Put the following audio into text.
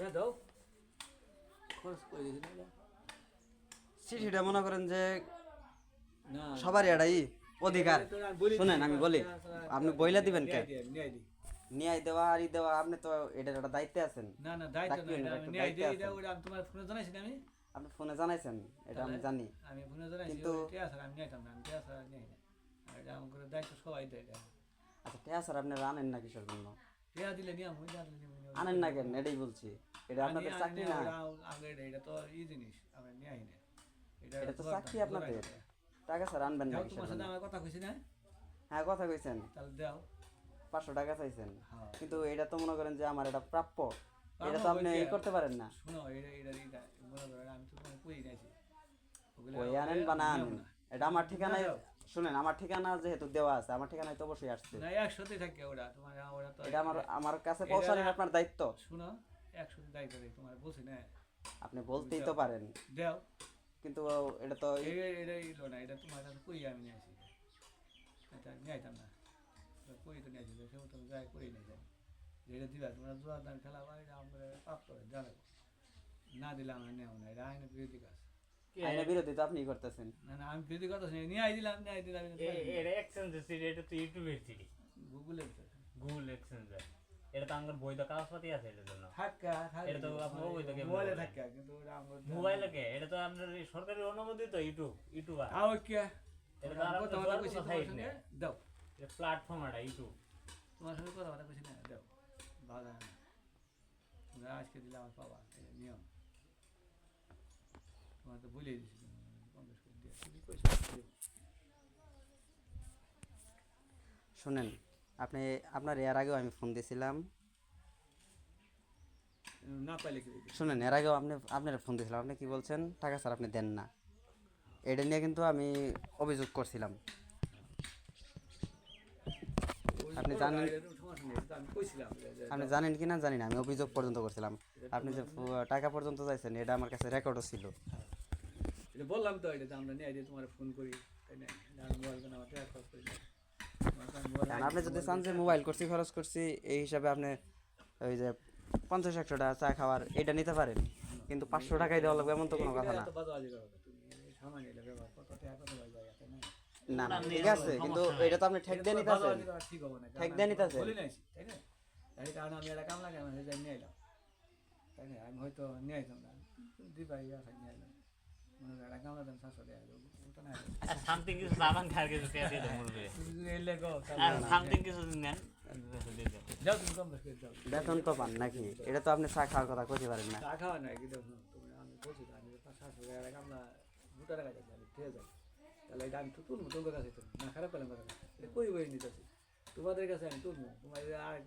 এটা দাও। খরচ করে দিদি না চিঠিটা মনে করেন যে সবারই এটাই অধিকার। শুনেন আমি বলি। আপনি বইলা দিবেন কে? ন্যায় দেওয়া আর দেওয়া আপনি তো এটার একটা দায়িত্বে আছেন। না না দায়িত্ব আমি ন্যায় দিই দায়িত্বে আছেন। ওটা আমি তোমার ফোনে জানাইছি না আমি। আপনি ফোনে জানাইছেন এটা আমি জানি। আমি ফোনে জানাইছি কিন্তু- আমি না না এটা আমার দায়িত্ব সবাই দেয় আচ্ছা আছে আপনি আনেন না কিসের জন্য? দিলে নিয়ম আনেন না কেন? এটাই বলছি। এটা আপনাদের চাকরি না? আগে এটা তো ই জিনিস আমরা নিয়ে আই না। এটা তো চাকরি আপনাদের। টাকা স্যার আনবেন না তোমার সাথে আমার কথা কইছি না? হ্যাঁ কথা কইছেন। তাহলে দাও পাঁচশো টাকা চাইছেন। হ্যাঁ। কিন্তু এটা তো মনে করেন যে আমার এটা প্রাপ্য। এটা তো আপনি ই করতে পারেন না। শোনো এটা এটা এটা মনে করো আমি তো কই নাইছি ওই আনেন বা না নিয়ম আনেন। না। এটা আমার ঠিকানায়। শুনেন আমার ঠিকানা যেহেতু দেওয়া আছে আমার ঠিকানায় তো অবশ্যই আসছে। না একসাথে থাকে ওরা তোমার ওরা তো এটা আমার আমার কাছে পৌঁছানোর আপনার দায়িত্ব। শোনো একসাথে দায়িত্ব দেয় তোমার বলছি না। আপনি বলতেই তো পারেন। দাও। কিন্তু এটা তো এটা এটা ইলো না এটা তোমার কাছে কই আমি নিয়ে আসি। এটা নিয়ে আইতাম না। এটা কই তো নিয়ে আসি সেও তো যাই কই নিয়ে যাই যেটা দিবা তোমরা জোয়ার দান খেলা বা এটা আমরা পাপ করে জানাব না দিলে আমরা নেও না এটা আইনের বিরোধী কাজ। বিরোধী তো আপনি করতেছেন। না না আমি বিরোধী কথা নিয়ে আই দিলাম নিয়ে আই দিলাম এটা এক্সচেঞ্জের সিডি এটা তো ইউটিউবের সিডি গুগলের গুগল এক্সচেঞ্জের এটা তো আমার বৈধ কাগজপাতি আছে এটার জন্য। থাকা এটা তো আপনার ওই তো মোবাইলে থাকা কিন্তু মোবাইলে কে? এটা তো আপনার সরকারি অনুমোদিত ইউটিউব ইউটিউবার আও কে এটা তো আর কথা আপনার কথা জোয়ার কইছি তোমার হইছে দাও। এটা প্ল্যাটফর্ম এটা ইউটিউব তোমার সঙ্গে কথা কথা কইছি না দাও। ভালো না আজকে দিলে আমার পাবা নিয়ম। তো বলে দিছি পঞ্চাশ করে দিয়ে তুমি শুনেন আপনি আপনার এর আগেও আমি ফোন দিয়েছিলাম। না পাইলে শুনেন এর আগেও আপনি আপনার ফোন দিয়েছিলাম। আপনি কি বলছেন? টাকা স্যার আপনি দেন না। এটা নিয়ে কিন্তু আমি অভিযোগ করছিলাম। আপনি জানেন- আপনি জানেন কি না জানি না আমি অভিযোগ পর্যন্ত করছিলাম। আপনি যে টাকা পর্যন্ত চাইছেন এটা আমার কাছে রেকর্ডও ছিল। এটা বললাম তো এটা আমরা নিয়ে দিয়ে তোমার ফোন করি। তাই না? মোবাইল কেন আমার টাকা খরচ করি আপনি যদি চান যে মোবাইল করছি খরচ করছি এই হিসাবে আপনি ওই যে পঞ্চাশ একশো টাকা চা খাওয়ার এটা নিতে পারেন। কিন্তু পাঁচশো টাকাই দেওয়া লাগবে এমন তো কোনো কথা না। না? না ঠিক আছে কিন্তু এটা তো আপনি ঠেক দিয়ে নিতে আছেন ঠিক হবে না ঠেক দিয়ে নিতে আছেন। তাই কারণে আমি এটা কাম লাগে আমি যাই নিয়ে এলাম। তাই না? আমি হয়তো নিয়ে আইতাম না। দিবা ইয়া নিয়ে এলাম সামথিং কিছু সাবান খাওয়ার কিছু টাকা দিয়ে দেবো বলবে এলে গো আর সামথিং কিছু নেন যাও তুমি কম করে যাও বেতন তো পান নাকি এটা তো আপনি চা খাওয়ার কথা কইতে পারেন না চা খাওয়া নাই কিন্তু আমি বলছি আমি পাঁচ টাকা কামলা দুটা টাকা যাচ্ছে ঠিক আছে তাহলে এটা আমি তো তুলবো তোমার কাছে না খারাপ পেলাম কথা কই বই নিতেছি তোমাদের কাছে আমি তুলবো তোমার আর